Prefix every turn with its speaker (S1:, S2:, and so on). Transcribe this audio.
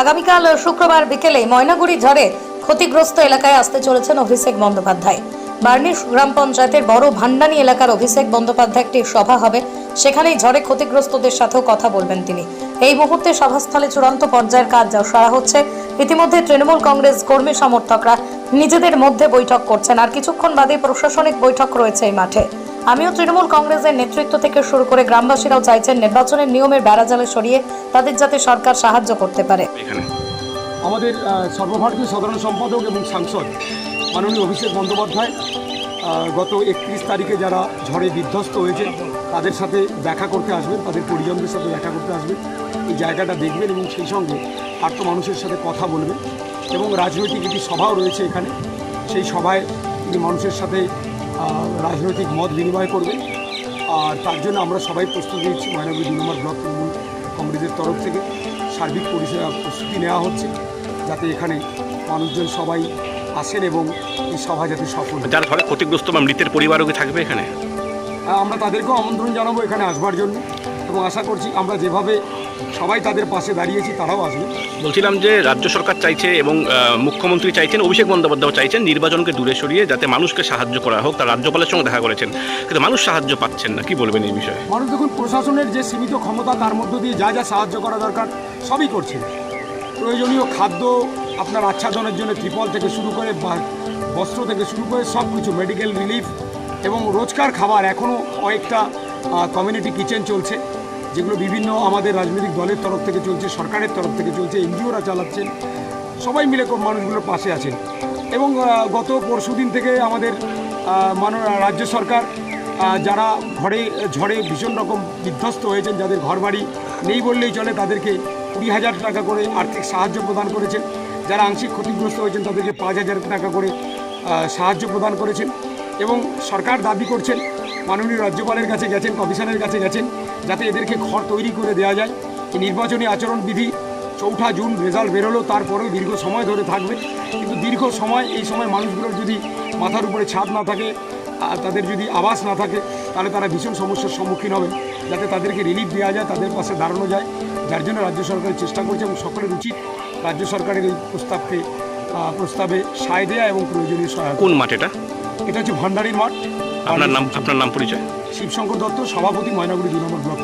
S1: আগামীকাল শুক্রবার বিকেলে ময়নাগুড়ি ঝড়ে ক্ষতিগ্রস্ত এলাকায় আসতে চলেছেন অভিষেক বন্দ্যোপাধ্যায়। বার্নিশ গ্রাম পঞ্চায়েতের বড় ভান্ডানি এলাকার অভিষেক বন্দ্যোপাধ্যায় একটি সভা হবে। সেখানেই ঝড়ে ক্ষতিগ্রস্তদের সাথেও কথা বলবেন তিনি। এই মুহূর্তে সভাস্থলে চূড়ান্ত পর্যায়ের কাজ সারা হচ্ছে। ইতিমধ্যে তৃণমূল কংগ্রেস কর্মী সমর্থকরা নিজেদের মধ্যে বৈঠক করছেন। আর কিছুক্ষণ বাদে প্রশাসনিক বৈঠক রয়েছে এই মাঠে। আমিও তৃণমূল কংগ্রেসের নেতৃত্ব থেকে শুরু করে গ্রামবাসীরাও চাইছেন নির্বাচনের নিয়মের বেড়াজালে সরিয়ে তাদের যাতে সরকার সাহায্য করতে পারে।
S2: আমাদের সর্বভারতীয় সাধারণ সম্পাদক এবং সাংসদ মাননীয় অভিষেক বন্দ্যোপাধ্যায় গত একত্রিশ তারিখে যারা ঝড়ে বিধ্বস্ত হয়েছে তাদের সাথে দেখা করতে আসবেন তাদের পরিজনদের সাথে দেখা করতে আসবেন। এই জায়গাটা দেখবেন এবং সেই সঙ্গে আর্ত মানুষের সাথে কথা বলবেন। এবং রাজনৈতিক একটি সভাও রয়েছে এখানে। সেই সভায় তিনি মানুষের সাথে রাজনৈতিক মত বিনিময় করবেন আর তার জন্য আমরা সবাই প্রস্তুতি নিচ্ছি ময়নাগুড়ি দুই নম্বর ব্লক তৃণমূল কংগ্রেসের তরফ থেকে। সার্বিক পরিষেবা প্রস্তুতি নেওয়া হচ্ছে যাতে এখানে মানুষজন সবাই আসেন এবং এই সভা যাতে সফল
S3: যার ঝড়ে ক্ষতিগ্রস্ত বা মৃতের পরিবারও কি থাকবে এখানে?
S2: আহ, আমরা তাদেরকেও আমন্ত্রণ জানাব এখানে আসবার জন্য এবং আশা করছি আমরা যেভাবে সবাই তাদের পাশে দাঁড়িয়েছি তারাও আসবে।
S3: বলছিলাম যে রাজ্য সরকার চাইছে এবং মুখ্যমন্ত্রী চাইছেন অভিষেক বন্দ্যোপাধ্যায় চাইছেন নির্বাচনকে দূরে সরিয়ে যাতে মানুষকে সাহায্য করা হোক। তার রাজ্যপালের সঙ্গে দেখা করেছেন কিন্তু মানুষ সাহায্য পাচ্ছেন না। কি বলবেন এই বিষয়ে?
S2: মানুষ দেখুন প্রশাসনের যে সীমিত ক্ষমতা তার মধ্য দিয়ে যা যা সাহায্য করা দরকার সবই করছে। প্রয়োজনীয় খাদ্য আপনার আচ্ছাদনের জন্য ত্রিপল থেকে শুরু করে বা- বস্ত্র থেকে শুরু করে সব কিছু মেডিকেল রিলিফ এবং রোজকার খাবার এখনও কয়েকটা কমিউনিটি কিচেন চলছে। যেগুলো বিভিন্ন আমাদের রাজনৈতিক দলের তরফ থেকে চলছে সরকারের তরফ থেকে চলছে এনজিওরা চালাচ্ছেন সবাই মিলে মানুষগুলোর পাশে আছেন। এবং গত পরশু দিন থেকে আমাদের আহ, রাজ্য সরকার যারা ঘরে ঝড়ে ভীষণ রকম বিধ্বস্ত হয়েছেন যাদের ঘরবাড়ি নেই বললেই চলে তাদেরকে কুড়ি হাজার টাকা করে আর্থিক সাহায্য প্রদান করেছেন। যারা আংশিক ক্ষতিগ্রস্ত হয়েছেন তাদেরকে পাঁচ হাজার টাকা করে সাহায্য প্রদান করেছেন। এবং সরকার দাবি করছেন মাননীয় রাজ্যপালের কাছে গেছেন কমিশনের কাছে গেছেন যাতে এদেরকে ঘর তৈরি করে দেওয়া যায়। এই নির্বাচনী আচরণবিধি চৌঠা জুন রেজাল্ট বেরোলো তারপরেও দীর্ঘ সময় ধরে থাকবে। কিন্তু দীর্ঘ সময় এই সময় মানুষগুলোর যদি মাথার উপরে ছাদ না থাকে আর তাদের যদি আবাস না থাকে তাহলে তারা ভীষণ সমস্যার সম্মুখীন হবে। যাতে তাদেরকে রিলিফ দেওয়া যায় তাদের পাশে দাঁড়ানো যায়। যার জন্য রাজ্য সরকার চেষ্টা করছে এবং সকলের উচিত রাজ্য সরকারের এই প্রস্তাবকে প্রস্তাবে সায় দেয়া এবং প্রয়োজনীয় সহায়তা
S3: কোন মাঠ এটা?
S2: এটা হচ্ছে ভান্ডারির মাঠ।
S3: আপনার নাম আপনার নাম পরিচয়।
S2: শিবশঙ্কর দত্ত সভাপতি ময়নাগুড়ি দু নম্বর ব্লক